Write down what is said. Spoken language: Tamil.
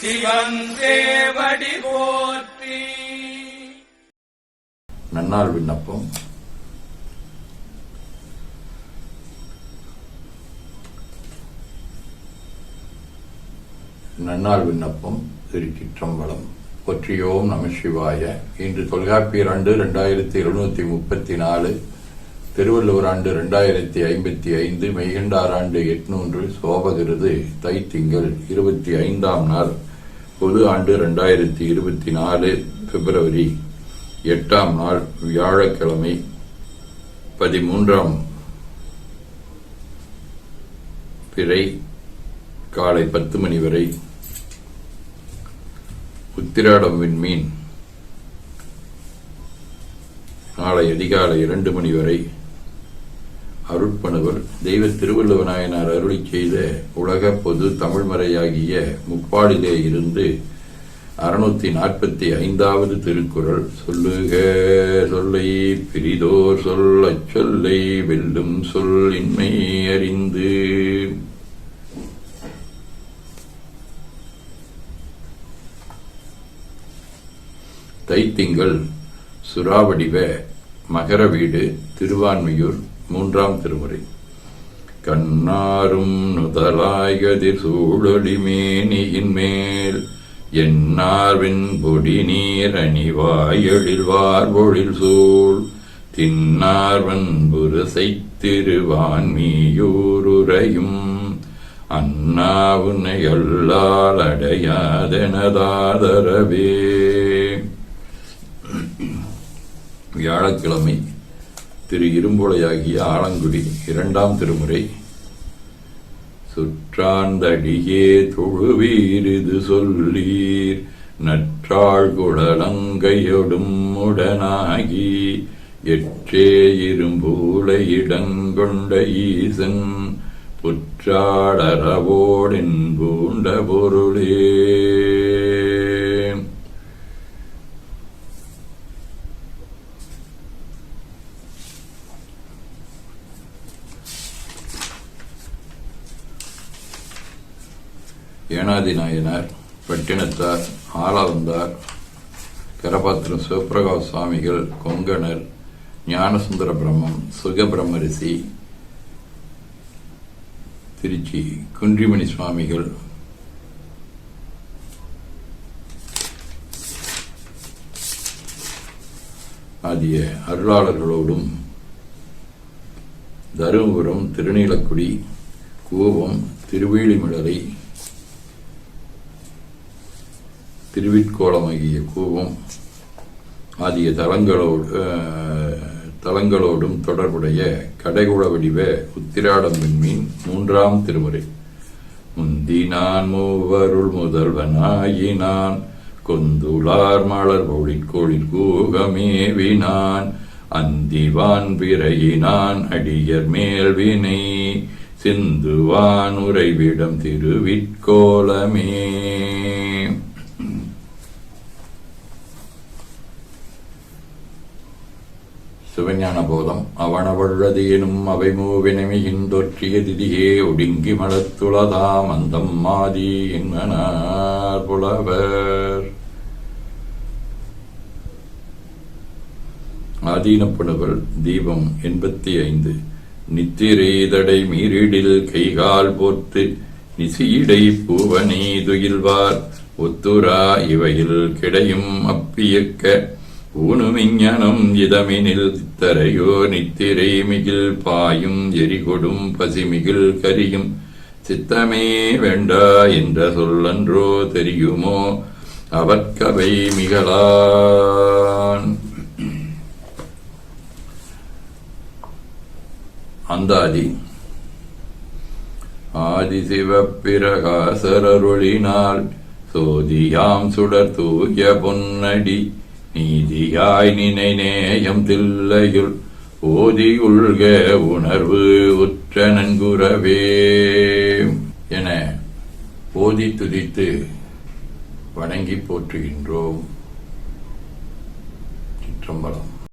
சிவன் போற்றி. நன்னாள் விண்ணப்பம். நன்னாள் விண்ணப்பம் திருச்சிற்றம்பலம். ஒற்றியோம் நம சிவாய. இன்று தொல்காப்பியர் ஆண்டு ரெண்டாயிரத்தி எழுநூத்தி முப்பத்தி நாலு திருவள்ளுவர் ஆண்டு ரெண்டாயிரத்தி ஐம்பத்தி ஐந்து மெய்கண்டார் ஆண்டு எட்நூன்று சோபகிருது தைத்திங்கள் இருபத்தி ஐந்தாம் நாள். பொது ஆண்டு ரெண்டாயிரத்தி இருபத்தி நாலு பிப்ரவரி எட்டாம் நாள் வியாழக்கிழமை பதிமூன்றாம் பிறை காலை பத்து மணி வரை உத்திராடம் விண்மீன் நாளை அதிகாலை இரண்டு மணி வரை அருட்பணுவர் தெய்வ திருவள்ளுவநாயனார் அருளி செய்த உலக பொது தமிழ்மறையாகிய முப்பாடிலே இருந்து அறுநூத்தி நாற்பத்தி ஐந்தாவது திருக்குறள் சொல்லுக சொல்லை பிரிதோர் சொல் அச்சொல்லை வெல்லும் சொல் இன்மை அறிந்து. தைத்திங்கள் சுறாவடிவ மகர வீடு திருவான்மையூர் மூன்றாம் திருமுறை. கண்ணாரும் நுதலாய்கதிர் சூழொளி மேனியின் மேல் என்னார்வின் பொடி நீர் அணிவாயெழில் வார்பொழில் சூழ். தின்னார்வன் புரசைத் திருவான்மீயூருரையும் அண்ணாவுனை அல்லால் அடையாதெனதாதரவே. வியாழக்கிழமை திரு இரும்புலையாகிய ஆலங்குடி இரண்டாம் திருமுறை. சுற்றாந்தடியே தொழுவீரிது சொல்லீர் நற்றாள் குடலங்கையொடும் உடனாகி எற்றே இரும்பூலை இடங்கொண்ட ஈசன் புற்றாடரவோடின் பூண்ட பொருளே. ஏனாதி நாயனார் பட்டினத்தார் ஆளவந்தார் கரபாத்திரம் சிவபிரகாஷ் சுவாமிகள் கொங்கணர் ஞானசுந்தர பிரம்மம் சுகபிரம்மரிசி திருச்சி குன்றிமணி சுவாமிகள். ஆகிய அருளாளர்களோடும் தருமபுரம் திருநீலக்குடி கூவம் திருவேலிமிழலை திருவிற்கோளமாகிய கூவம் ஆகிய தலங்களோடு தலங்களோடும் தொடர்புடைய கடைகுள வடிவ உத்திராடம் விண்மீன் மூன்றாம் திருமுறை. முந்தினான் மூவருள் முதல்வனாயினான் கொந்துளார் மலர் ஒளிக்கோளில் கூகமேவினான் அந்திவான் விரையினான் அடியர் மேல்வினை சிந்துவான் உறைவிடம் திருவிற்கோலமே ஞான போதம் அவனவள்ளது எனும் அவை மூவினமையின் தொற்றிய திதியே ஒடுங்கி மலத்துளதாம் அந்தம் மாதி என்மனார் புலவர். ஆதீனப்புலவர் தீபம் எண்பத்தி ஐந்து நித்திரேதடை மீறிடில் கைகால் போர்த்து நிசியிடை பூவனை துயில்வார் ஒத்துரா இவையில் கிடையும் அப்பியக்க ஊனுமிஞானம் இதமினில் தரையோ நித்திரை மிகில் பாயும் எரிகொடும் பசிமிகில் கரியும். சித்தமே வேண்டா என்ற சொல்லன்றோ தெரியுமோ? அவற்கவை மிகளான். அந்தாதி. ஆதிசிவப்பிரகாசரருளினால் சோதியாம் சுடர் தூய பொன்னடி. நீதியாய் நினை நேயம் தில்லையுள் ஓதியுள்க உணர்வு உற்ற நன்குறவே. என ஓதி துதித்து வணங்கி போற்றுகின்றோம். சிற்றம்பலம்.